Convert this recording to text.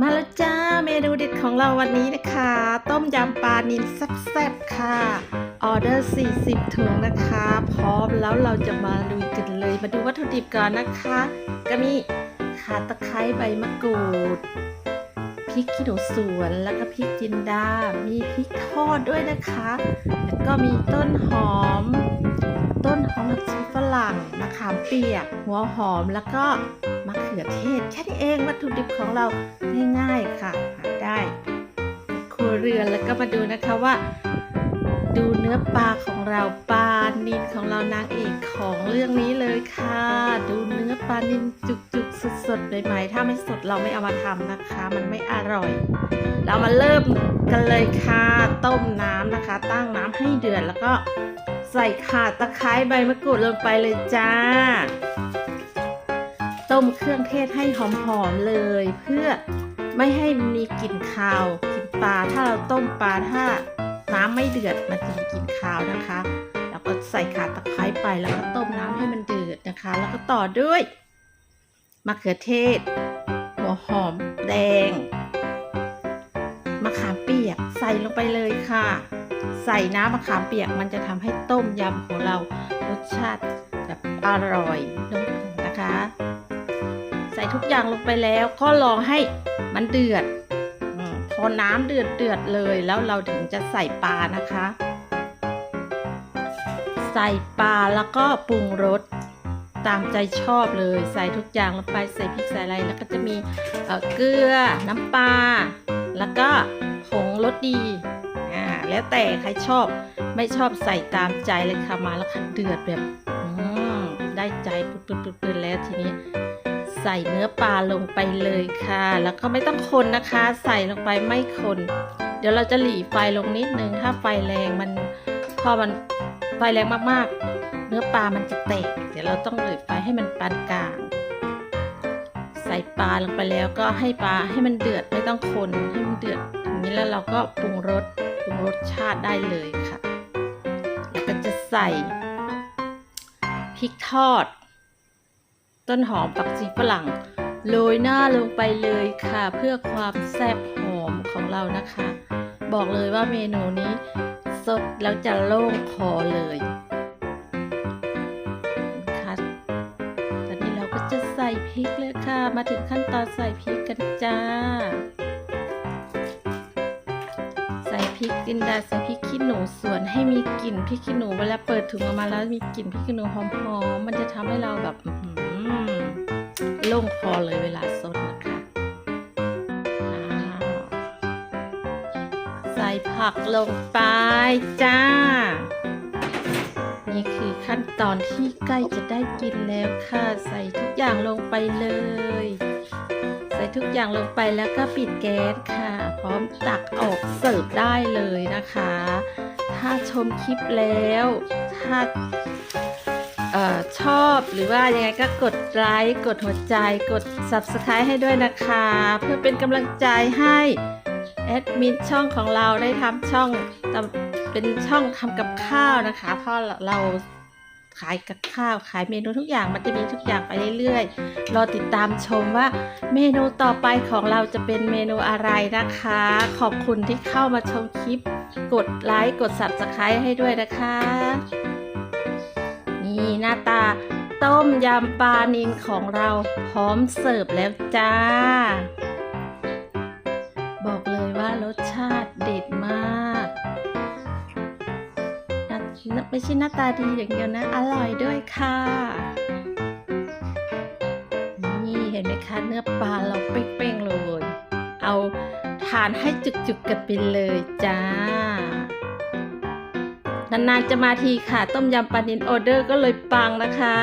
มาแล้วจ้าเมนูเด็ดของเราวันนี้นะคะ ต้มยำปลานิลแซ่บๆค่ะออเดอร์ 40 ถุงนะคะ พร้อมแล้วเราจะมาลุยกันเลย มาดูวัตถุดิบก่อนนะคะ ก็มีข่าตะไคร้ใบมะกรูดพริกขี้หนูสวนแล้วก็พริกจินดา มีพริกทอดด้วยนะคะ แล้วก็มีต้นหอม ต้นหอมผักชีฝรั่งมะขามเปียก หัวหอมแล้วก็ มะเขือเทศแค่นี้เองวัตถุดิบของเราง่ายๆค่ะหาได้ครัวเรือนแล้วก็มาดูนะคะว่า ดูเนื้อปลาของเราปลานินของเรานางเอกของเรื่องนี้เลยค่ะ ดูเนื้อปลานินจุกๆสดๆใหม่ๆถ้าไม่สดเราไม่เอามาทำนะคะ มันไม่อร่อย เรามาเริ่มกันเลยค่ะต้มน้ำนะคะ ตั้งน้ำให้เดือดแล้วก็ใส่ข่าตะไคร้ใบมะกรูดลงไปเลยจ้า ต้มเครื่องเทศให้หอมๆเลย เพื่อไม่ให้มีกลิ่นคาวกลิ่นปลาถ้าเราต้มปลาถ้าน้ำไม่เดือดมันจะมีกลิ่นคาวนะคะ แล้วก็ใส่ข่าตะไคร้ไปแล้วก็ต้มน้ำให้มันเดือดนะคะ แล้วก็ต่อด้วยมะเขือเทศ หัวหอมแดงมะขามเปียกใส่ลงไปเลยค่ะ ใส่น้ำมะขามเปียกมันจะทำให้ต้มยำของเรารสชาติแบบอร่อยลงตัวนะคะ ส่ทุกอย่างลงไปแล้วก็รอให้มันเดือดอพอน้ำเดือดเดือดเลยแล้วเราถึงจะใส่ปลานะคะ ใส่ปลาแล้วก็ปรุงรสตามใจชอบเลยใส่ทุกอย่างลงไปใส่พริกใส่อะไรแล้วก็จะมีเเกลือน้ำปลาแล้วก็ผงรสดีอ่าแล้วแต่ใครชอบไม่ชอบใส่ตามใจเลยค่ะมาแล้วค่ะเดือดแบบได้ใจปุดๆๆๆแล้วทีนี้ ใส่เนื้อปลาลงไปเลยค่ะ แล้วก็ไม่ต้องคนนะคะ ใส่ลงไปไม่คน เดี๋ยวเราจะหลีไฟลงนิดนึง ถ้าไฟแรงมันพอมันไฟแรงมากๆ เนื้อปลามันจะแตก เดี๋ยวเราต้องหลีไฟให้มันปานกลาง ใส่ปลาลงไปแล้วก็ให้ปลาให้มันเดือดไม่ต้องคนให้มันเดือดอย่างนี้แล้วเราก็ปรุงรสปรุงรสชาติได้เลยค่ะ แล้วก็จะใส่พริกทอด ต้นหอมผักชีฝรั่งโรยหน้าลงไปเลยค่ะ เพื่อความแซ่บหอมของเรานะคะ บอกเลยว่าเมนูนี้สดแล้วจะโล่งคอเลยค่ะตอนนี้เราก็จะใส่พริกเลยค่ะ มาถึงขั้นตอนใส่พริกกันจ้า ใส่พริกจินดาใส่พริกขี้หนูสวนให้มีกลิ่นพริกขี้หนูเวลาเปิดถุงออกมาแล้วมีกลิ่นพริกขี้หนูหอมๆมันจะทำให้เราแบบ โล่งคอเลยเวลาสดนะคะใส่ผักลงไปจ้า นี่คือขั้นตอนที่ใกล้จะได้กินแล้วค่ะ ใส่ทุกอย่างลงไปเลย ใส่ทุกอย่างลงไปแล้วก็ปิดแก๊สค่ะ พร้อมตักออกเสิร์ฟได้เลยนะคะ ถ้าชมคลิปแล้ว ถ้า ออชอบหรือว่ายังไงก็กดไลค์กดหัวใจกด Subscribe ให้ด้วยนะคะ เพื่อเป็นกำลังใจให้แอดมินช่องของเราได้ทำช่องเป็นช่องทำกับข้าวนะคะ เพราะเราขายกับข้าวขายเมนูทุกอย่างมันจะมีทุกอย่างไปเรื่อยๆ รอติดตามชมว่าเมนูต่อไปของเราจะเป็นเมนูอะไรนะคะ ขอบคุณที่เข้ามาชมคลิป กดไลค์กด Subscribe ให้ด้วยนะคะ นี่หน้าตาต้มยำปลานิลของเราพร้อมเสิร์ฟแล้วจ้า บอกเลยว่ารสชาติเด็ดมากน่าไม่ใช่หน้าตาดีอย่างเดียวนะ อร่อยด้วยค่ะ นี่เห็นไหมคะ เนื้อปลาเราเป้งๆเลย เอาทานให้จุกๆกันไปเลยจ้า นานๆจะมาทีค่ะ ต้มยำปลานิลออเดอร์ก็เลยปังนะคะ